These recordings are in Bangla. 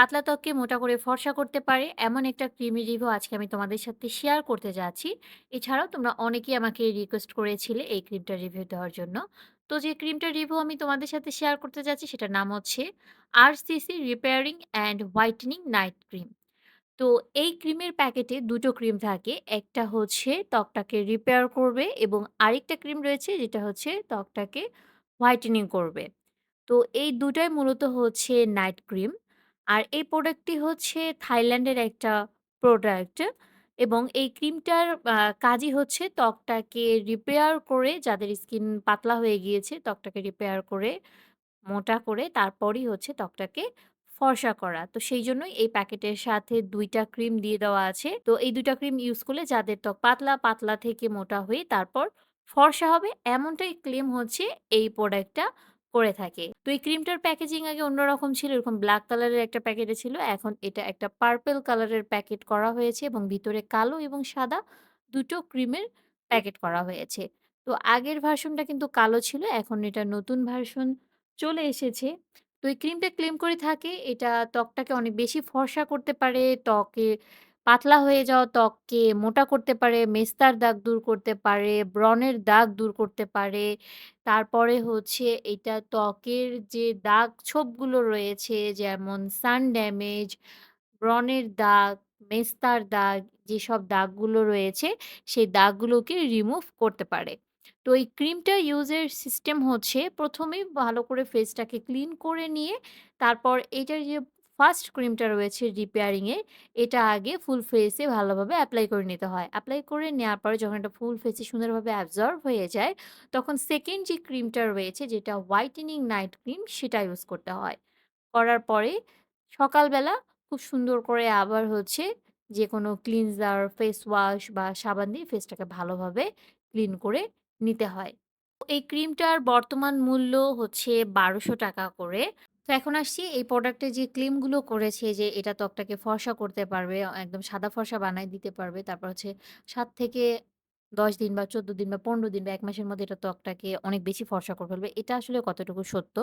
পাতলা ত্বককে মোটা করে ফর্সা করতে পারে, এমন একটা ক্রিমের রিভিউ আজকে আমি তোমাদের সাথে শেয়ার করতে যাচ্ছি। এছাড়াও তোমরা অনেকেই আমাকে রিকোয়েস্ট করেছিলে এই ক্রিমটার রিভিউ দেওয়ার জন্য। তো যে ক্রিমটা রিভিউ আমি তোমাদের সাথে শেয়ার করতে যাচ্ছি সেটার নাম হচ্ছে RCC repairing and whitening night cream. তো এই ক্রিমের প্যাকেটে দুটো ক্রিম থাকে। একটা হচ্ছে ত্বকটাকে রিপেয়ার করবে এবং আরেকটা ক্রিম রয়েছে যেটা হচ্ছে ত্বকটাকে হোয়াইটেনিং করবে। তো এই দুটাই মূলত হচ্ছে নাইট ক্রিম। আর এই প্রোডাক্টটি হচ্ছে থাইল্যান্ডের একটা প্রোডাক্ট এবং এই ক্রিমটার কাজই হচ্ছে ত্বকটাকে রিপেয়ার করে যাদের স্কিন পাতলা হয়ে গিয়েছে ত্বকটাকে রিপেয়ার করে মোটা করে তারপরই হচ্ছে ত্বকটাকে ফর্সা করা। তো সেইজন্যই এই প্যাকেটের সাথে ২ টা ক্রিম দিয়ে দেওয়া আছে। তো এই ২ টা ক্রিম ইউজ করলে যাদের ত্বক পাতলা, পাতলা থেকে মোটা হয়ে তারপর ফর্সা হবে এমনটাই ক্লেম হচ্ছে এই প্রোডাক্টটা করে থাকে। তো এই ক্রিমটার প্যাকেজিং আগে অন্যরকম ছিল। এরকম ব্ল্যাক কালারের একটা প্যাকেটে ছিল। এখন এটা একটা পার্পল কালারের প্যাকেট করা হয়েছে এবং ভিতরে কালো এবং সাদা দুটো ক্রিমের প্যাকেট করা হয়েছে। তো আগের ভার্সনটা কিন্তু কালো ছিল। এখন এটা নতুন ভার্সন চলে এসেছে। তো এই ক্রিমটা ক্লেম করে থাকে এটা ত্বকটাকে অনেক বেশি ফর্সা করতে পারে, ত্বকে পাতলা হয়ে যাওয়া ত্বককে মোটা করতে পারে, মেস্তার দাগ দূর করতে পারে, ব্রণের দাগ দূর করতে পারে। তারপরে হচ্ছে এটা ত্বকের যে দাগ ছোপগুলো রয়েছে যেমন সান ড্যামেজ, ব্রণের দাগ, মেস্তার দাগ যেসব দাগগুলো রয়েছে সেই দাগগুলোকে রিমুভ করতে পারে। তো এই ক্রিমটা ইউজের সিস্টেম হচ্ছে ১ম এই ভালো করে ফেসটাকে ক্লিন করে নিয়ে তারপর এইটার যে ফার্স্ট ক্রিমটা রয়েছে রিপেয়ারিংয়ে এটা আগে ফুল ফেসে ভালোভাবে অ্যাপ্লাই করে নিতে হয়। অ্যাপ্লাই করে নেওয়ার পরে যখন এটা ফুল ফেসে সুন্দরভাবে অ্যাবজর্ব হয়ে যায় তখন সেকেন্ড যে ক্রিমটা রয়েছে যেটা হোয়াইটেনিং নাইট ক্রিম সেটা ইউজ করতে হয়। করার পরে সকালবেলা খুব সুন্দর করে আবার হচ্ছে যে কোনো ক্লিনজার, ফেস ওয়াশ বা সাবান দিয়ে ফেসটাকে ভালোভাবে ক্লিন করে নিতে হয়। এই ক্রিমটার বর্তমান মূল্য হচ্ছে ৳১২০০ করে। তো এখন আসছি এই প্রোডাক্টের যে ক্লেমগুলো করেছে যে এটা ত্বকটাকে ফর্সা করতে পারবে, একদম সাদা ফর্সা বানায় দিতে পারবে। তারপর হচ্ছে সাত থেকে ১০ দিন বা ১৪ দিন বা ১৫ দিন বা এক মাসের মধ্যে এটা ত্বকটাকে অনেক বেশি ফর্সা করে ফেলবে। এটা আসলে কতটুকু সত্য?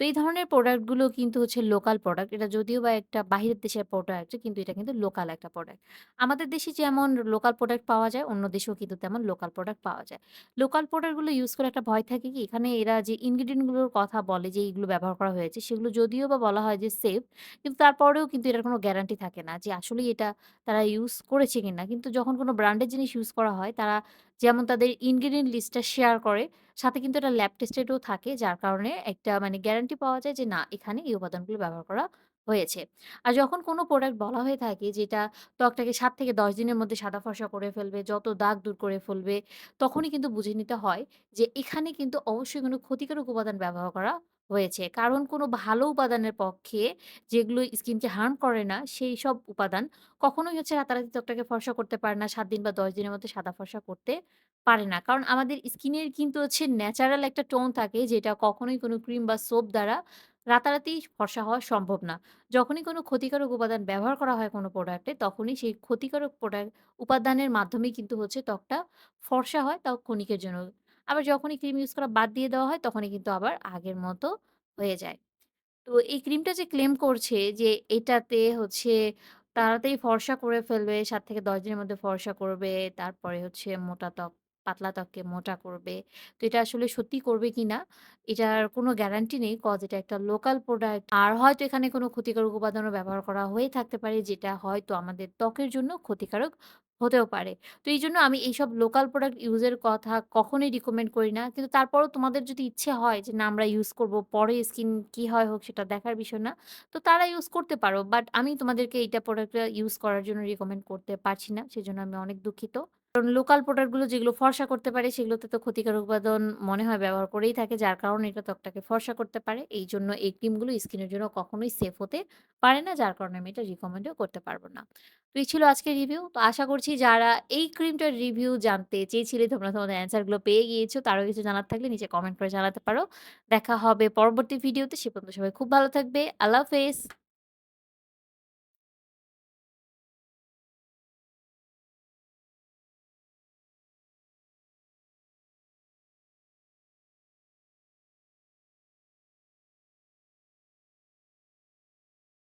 তো এই ধরনের প্রোডাক্টগুলো কিন্তু হচ্ছে লোকাল প্রোডাক্ট। এটা যদিও বা একটা বাহিরের দেশের প্রোডাক্ট কিন্তু এটা কিন্তু লোকাল একটা প্রোডাক্ট। আমাদের দেশে যেমন লোকাল প্রোডাক্ট পাওয়া যায়, অন্য দেশেও কিন্তু তেমন লোকাল প্রোডাক্ট পাওয়া যায়। লোকাল প্রোডাক্টগুলো ইউজ করে একটা ভয় থাকে কি? এখানে এরা যে ইনগ্রিডিয়েন্টগুলোর কথা বলে যে এইগুলো ব্যবহার করা হয়েছে, সেগুলো যদিও বা বলা হয় যে সেফ, কিন্তু তারপরেও কিন্তু এটার কোনো গ্যারান্টি থাকে না যে আসলেই এটা তারা ইউজ করেছে কিনা। কিন্তু যখন কোনো ব্র্যান্ডের জিনিস ইউজ করা হয়, তারা যেমন তাদের ইনগ্রিডিয়েন্ট লিস্টটা শেয়ার করে, সাথে কিন্তু এটা ল্যাব টেস্টেড ও থাকে। যার কারণে একটা মানে গ্যারান্টি পাওয়া যায় যে না এখানে এই উপাদানগুলো ব্যবহার করা হয়েছে। আর যখন কোনো প্রোডাক্ট বলা হয়ে থাকে যেটা ত্বকটাকে সাত থেকে ১০ দিনের মধ্যে সাদা ফর্সা করে ফেলবে, যত দাগ দূর করে ফেলবে, তখনই কিন্তু বুঝে নিতে হয় যে এখানে কিন্তু অবশ্যই কোনো ক্ষতিকারক উপাদান ব্যবহার করা হয়েছে। কারণ কোনো ভালো উপাদানের পক্ষে যেগুলো স্কিনকে হার্ম করে না, সেইসব উপাদান কখনোই হচ্ছে রাতারাতি ত্বকটাকে ফর্সা করতে পারে না। ৭ দিন বা ১০ দিনের মধ্যে সাদা ফর্সা করতে পারে না। কারণ আমাদের স্কিনের কিন্তু হচ্ছে ন্যাচারাল একটা টোন থাকে যেটা কখনোই কোনো ক্রিম বা সোপ দ্বারা রাতারাতি ফর্সা হওয়া সম্ভব না। যখনই কোনো ক্ষতিকারক উপাদান ব্যবহার করা হয় কোনো প্রোডাক্টে, তখনই সেই ক্ষতিকারক প্রোডাক্ট উপাদানের মাধ্যমেই কিন্তু হচ্ছে ত্বকটা ফর্সা হয়, তাও ক্ষণিকের জন্য। আবার যখনই ক্রিম ইউজ করা বাদ দিয়ে দেওয়া হয়, তখনই কিন্তু আবার আগের মতো হয়ে যায়। তো এই ক্রিমটা যে ক্লেম করছে যে এটাতে হচ্ছে তাড়াতাড়ি ফর্সা করে ফেলবে, সাত থেকে ১০ দিনের মধ্যে ফর্সা করবে। তারপরে হচ্ছে মোটা ত্বক, পাতলা ত্বককে মোটা করবে। তো এটা আসলে সত্যি করবে কিনা এটার কোনো গ্যারান্টি নেই। কজ এটা একটা লোকাল প্রোডাক্ট। আর হয়তো এখানে কোনো ক্ষতিকারক উপাদানও ব্যবহার করা হয়ে থাকতে পারে যেটা হয়তো আমাদের ত্বকের জন্য ক্ষতিকারক হতেও পারে। তো এই জন্য আমি এইসব লোকাল প্রোডাক্ট ইউজের কথা কখনোই রিকমেন্ড করি না। কিন্তু তারপরও তোমাদের যদি ইচ্ছে হয় যে না আমরা ইউজ করব, পরে স্কিন কি হয় হোক সেটা দেখার বিষয় না। তো তারা ইউজ করতে পারো। বাট আমি তোমাদেরকে এইটা প্রোডাক্টটা ইউজ করার জন্য রিকমেন্ড করতে পারছি না। সেজন্য আমি অনেক দুঃখিত। কারণ লোকাল প্রোডাক্টগুলো যেগুলো ফর্সা করতে পারে, সেগুলোতে তো ক্ষতিকারক উপাদান মনে হয় ব্যবহার করেই থাকে। যার কারণে এটা ত্বকটাকে ফর্সা করতে পারে। এই জন্য এই ক্রিমগুলো স্কিনের জন্য কখনোই সেফ হতে পারে না। যার কারণে আমি এটা রিকমেন্ডও করতে পারব না। তো এই ছিল আজকের রিভিউ। তো আশা করছি যারা এই ক্রিমটার রিভিউ জানতে চেয়েছিলে, তোমরা তোমাদের অ্যান্সারগুলো পেয়ে গিয়েছো। তারও কিছু জানার থাকলে নিচে কমেন্ট করে জানাতে পারো। দেখা হবে পরবর্তী ভিডিওতে। সে পর্যন্ত সবাই খুব ভালো থাকবে। আল্লাহ হাফেজ।